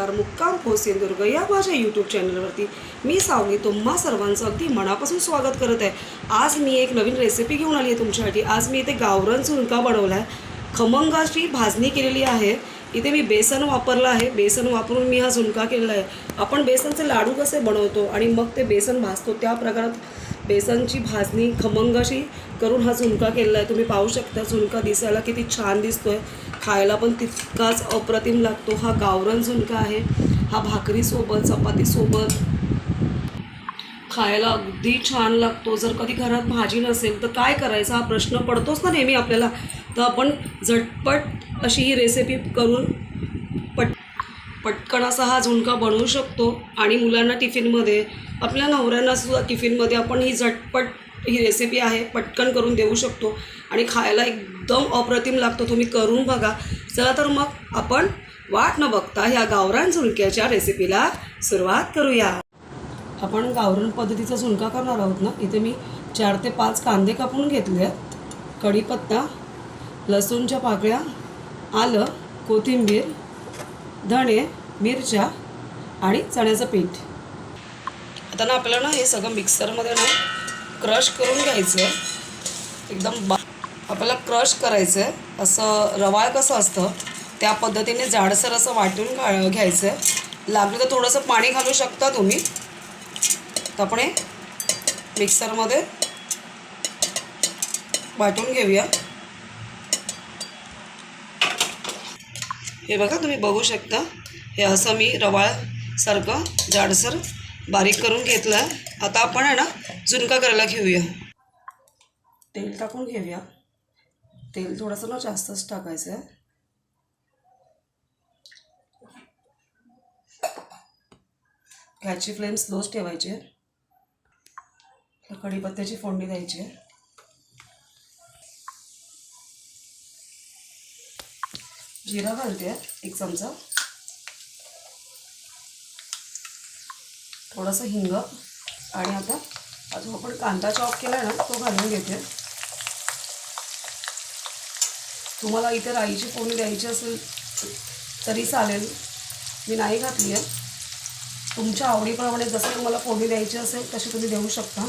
नमस्कार मुक्काम हो सिंधुदुर्ग या माझ्या यूट्यूब चॅनलवरती मी सावनी तुम्हा सर्वांचं अगदी मनापासून स्वागत करत आहे. आज मी एक नवीन रेसिपी घेऊन आली आहे तुमच्यासाठी. आज मी इथे गावरण झुणका बनवला आहे खमंगाची भाजणी केलेली आहे. इथे मी बेसन वापरलं आहे. बेसन वापरून मी हा झुणका केलेला आहे. आपण बेसनचे लाडू कसे बनवतो आणि मग ते बेसन भाजतो त्या प्रकारात बेसनची भाजणी खमंगाशी करून हा झुणका केलेला आहे. तुम्ही पाहू शकता झुणका दिसायला किती छान दिसतो आहे खायला पण तितकाच अप्रतिम लागतो. हा गावरण झुणका आहे. हा भाकरीसोबत चपातीसोबत खायला अगदी छान लागतो. जर कधी घरात भाजी नसेल तर काय करायचा? हा प्रश्न पडतोच ना नेहमी आपल्याला. तर आपण झटपट अशी ही रेसिपी करून पट पटकन असा हा झुणका बनवू शकतो. आणि मुलांना टिफिनमध्ये आपल्या नवऱ्यांनासुद्धा टिफिनमध्ये आपण ही झटपट ही रेसिपी आहे पटकन करून देऊ शकतो. आणि खायला एकदम अप्रतिम लागतो. तुम्ही करून बघा. चला तर मग आपण वाट न बघता ह्या गावरान झुणक्याच्या रेसिपीला सुरुवात करूया. आपण गावरान पद्धतीचा झुणका करणार आहोत ना? इथे मी चार ते पाच कांदे कापून घेतले आहेत कढीपत्ता लसूणच्या पाकळ्या आलं कोथिंबीर धणे मिरच्या आणि चण्याचं पीठ. आता ना आपल्याला ना हे सगळं मिक्सरमध्ये ना क्रश करून घ्यायचं. एकदम बा आपल्याला क्रश करायचं आहे असं रवाळ कसं असतं त्या पद्धतीने जाडसर असं वाटून घा घ्यायचं आहे लागलं तर थोडंसं पाणी घालू शकता तुम्ही. तर आपण हे मिक्सरमध्ये वाटून घेऊया. हे बघा तुम्ही बघू शकता. हे असं मी रवाळसारखं जाडसर बारीक करून घेतला. आहे आता आपण आहे ना झुणका करायला घेऊया. तेल टाकून घेऊया. तेल थोडंसं ना जास्तच टाकायचं आहे गॅसची फ्लेम स्लोच ठेवायची. आहे कढीपत्त्याची फोडणी द्यायची. आहे जिरा घालते आहे एक चमचा. थोडंसं हिंग आणि आता अजून आपण कांदा चॉप केला आहे ना तो घालून घेते. तुम्हाला इथे राईची फोडणी द्यायची असेल तरी चालेल. मी नाही घातली आहे. तुमच्या आवडीप्रमाणे जसं तुम्हाला फोडणी द्यायची असेल तशी तुम्ही देऊ शकता.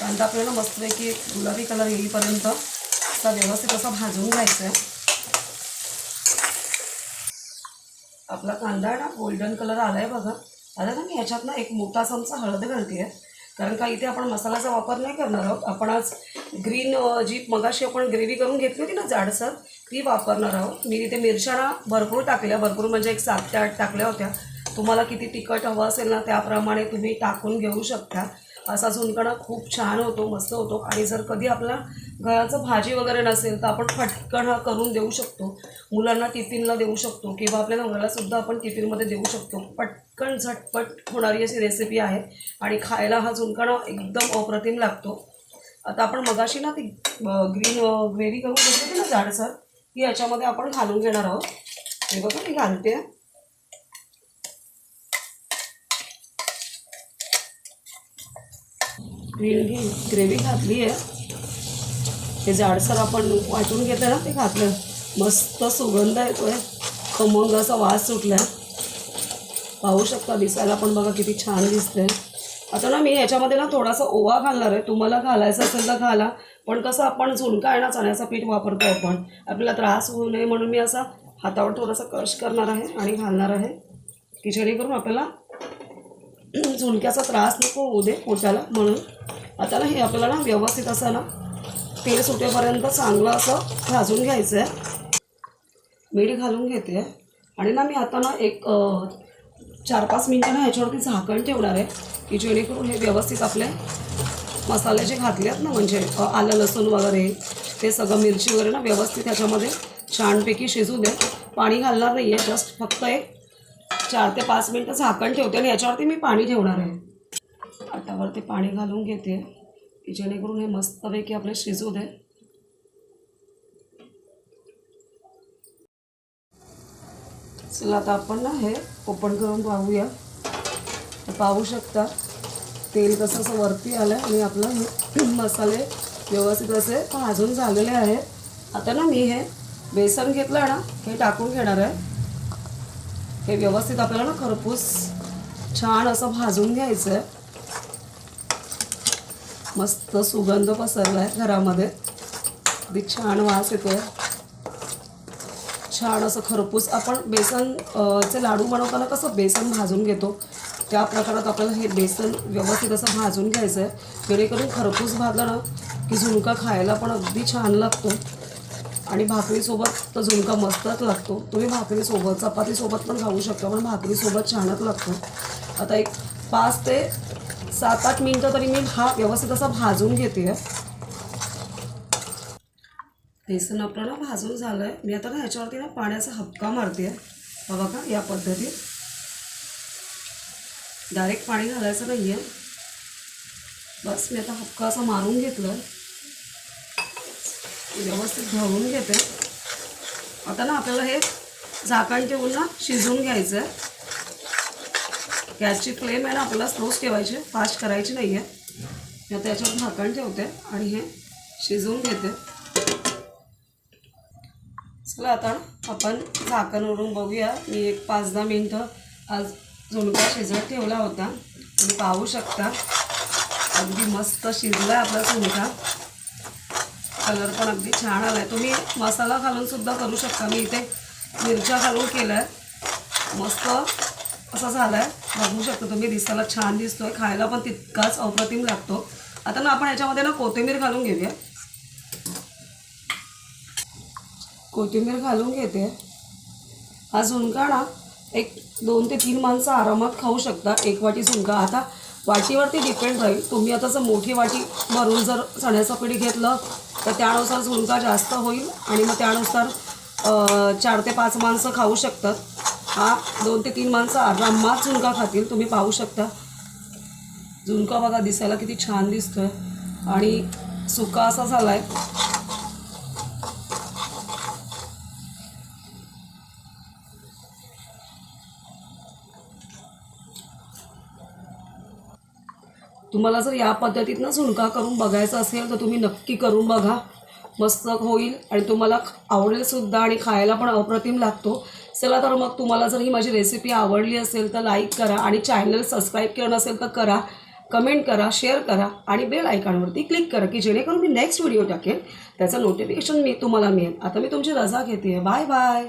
कांदा आपल्याला मस्तपैकी गुलाबी कलर येईपर्यंत असा व्यवस्थित असा भाजून घ्यायचा आहे. आपला कांदा ना गोल्डन कलर आला आहे बघा. आता ना मी ह्याच्यात ना एक मोठा चमचा हळद घालते आहे कारण का इथे आपण मसाल्याचा वापर नाही करणार आहोत. आपण आज ग्रीन जी मगाशी आपण ग्रेव्ही करून घेतली होती ना जाडसर ती वापरणार आहोत. मी तिथे मिरच्या भरपूर टाकल्या. भरपूर म्हणजे एक सात ते आठ टाकल्या होत्या. तुम्हाला किती तिखट हवं असेल ना त्याप्रमाणे तुम्ही टाकून घेऊ शकता. असा झुणका खूप छान होतो मस्त होतो. आणि जर कधी आपला घराचं भाजी वगैरे नसेल तर आपण पटकन हा करून देऊ शकतो. मुलांना टिफिनला देऊ शकतो किंवा आपल्या नवऱ्याला सुद्धा आपण टिफिनमध्ये देऊ शकतो. पटकन झटपट होणारी अशी रेसिपी आहे. आणि खायला हा झुणका एकदम अप्रतिम लागतो. आता आपण मगाशी ना ती ग्रीन ग्रेव्ही करून घेतली ना जाडसर ती याच्यामध्ये आपण घालून घेणार आहोत. हे बघा मी घालते. ग्रीन ग्रेव्ही घातली आहे. हे जाडसर आपण वाटून घेतलं ना ते घातलं. मस्त सुगंध येतो आहे खमंग असा वास सुटला आहे पाहू शकता दिसायला पण बघा किती छान दिसतंय. आता ना मी ह्याच्यामध्ये ना थोडासा ओवा घालणार आहे. तुम्हाला घालायचं असेल तर घाला. पण कसं आपण झुणका आहे ना चण्याचं पीठ वापरतो आपण. आपल्याला त्रास होऊ नये म्हणून मी असा हातावर थोडासा क्रश करणार आहे आणि घालणार आहे. की जेणेकरून आपल्याला झुणक्याचा त्रास नको होऊ दे पोटाला म्हणून. आता ना हे आपल्याला ना व्यवस्थित असं ना तेल सुटेपर्यंत चांगलं असं भाजून घ्यायचं आहे मीठ घालून घेते. आणि ना मी आता ना एक चार पाच मिनटं ना ह्याच्यावरती झाकण ठेवणार आहे की जेणेकरून हे व्यवस्थित आपले मसाले जे घातले आहेत ना म्हणजे आलं लसूण वगैरे ते सगळं मिरची वगैरे ना व्यवस्थित ह्याच्यामध्ये छानपैकी शिजू दे. पाणी घालणार नाही आहे जस्ट फक्त एक चार ते पाच मिनटं झाकण ठेवते आणि याच्यावरती मी पाणी ठेवणार आहे. आटावरती पाणी घालून घेते. की जेणेकरून हे मस्तपैकी आपले शिजू दे. चला आता आपण ना हे ओपन करून पाहूया. तर पाहू शकता तेल कसं असं वरती आलं आणि आपलं हे मसाले व्यवस्थित असे भाजून झालेले आहेत आता ना मी हे बेसन घेतलं ना हे टाकून घेणार आहे. हे व्यवस्थित आपल्याला ना खरपूस छान असं भाजून घ्यायचं आहे मस्त सुगंध पसरला आहे घरामध्ये. अगदी छान वास येतोय. छान असं खरपूस आपण बेसन चे लाडू बनवताना कसं बेसन भाजून घेतो त्या प्रकारात आपल्याला हे बेसन व्यवस्थित असं भाजून घ्यायचं आहे जेणेकरून खरपूस भाजलं ना की झुणका खायला पण अगदी छान लागतो. आणि भाकरीसोबत तर झुणका मस्तच लागतो. तुम्ही भाकरीसोबत चपातीसोबत पण खाऊ शकता पण भाकरीसोबत छानच लागतो. आता एक पाच ते सात आठ मिनटं तरी मी हा व्यवस्थित असा भाजून घेते. बेसन आपलं ना भाजून झालं आहे मी आता ना ह्याच्यावरती ना पाण्याचा हपका मारते. आहे बघा का या पद्धतीत. डायरेक्ट पाणी घालायचं नाही आहे बस मी आता हपका असा मारून घेतलं व्यवस्थित घालून घेते. आता ना आपल्याला हे झाकण ठेवून ना शिजवून घ्यायचं आहे गॅसची फ्लेम आहे ना आपल्याला स्लोच ठेवायची फास्ट करायची नाही आहे मी आता याच्यावर झाकण ठेवते आणि हे शिजवून घेते. चला आता आपण झाकण उडून बघूया. मी एक पाच दहा मिनटं आज झुणका शिजवत ठेवला होता. तुम्ही पाहू शकता. अगदी मस्त शिजला आहे आपला झुणका. कलर पण अगदी छान आला आहे तुम्ही मसाला घालून सुद्धा करू शकता. मी इथे मिरच्या घालून केलं आहे मस्त असा झाला आहे बघू शकता तुम्ही दिसायला छान दिसतोय. खायला पण तितकाच अप्रतिम लागतो. आता ना आपण ह्याच्यामध्ये ना कोथिंबीर घालून घेऊया. कोथिंबीर घालून घेते. हा झुणका ना एक दोन ते तीन माणसं आरामात खाऊ शकता. एक वाटी झुणका. आता वाटीवरती डिपेंड राहील. तुम्ही आता जर मोठी वाटी भरून जर चण्याचं पिढी घेतलं तर त्यानुसार झुणका जास्त होईल आणि मग त्यानुसार चार ते पाच माणसं खाऊ शकतात. हा दोन ते तीन माणसं आरामात झुणका खातील तुम्ही पाहू शकता. झुणका बघा दिसायला किती छान दिसतोय. आणि सुका असा झाला आहे तुम्हाला जर या पद्धतीतनं झुणका करून बघायचा असेल तर तुम्ही नक्की करून बघा. मस्त होईल आणि तुम्हाला आवडेलसुद्धा आणि खायला पण अप्रतिम लागतो. चला तर मग तुम्हाला जर ही माझी रेसिपी आवडली असेल तर लाईक करा आणि चॅनल सबस्क्राईब केलं नसेल तर करा. कमेंट करा शेअर करा आणि बेल आयकॉनवरती क्लिक करा की जेणेकरून मी नेक्स्ट व्हिडिओ टाकेल त्याचं नोटिफिकेशन मी तुम्हाला मिळेल. आता मी तुमची रजा घेते बाय बाय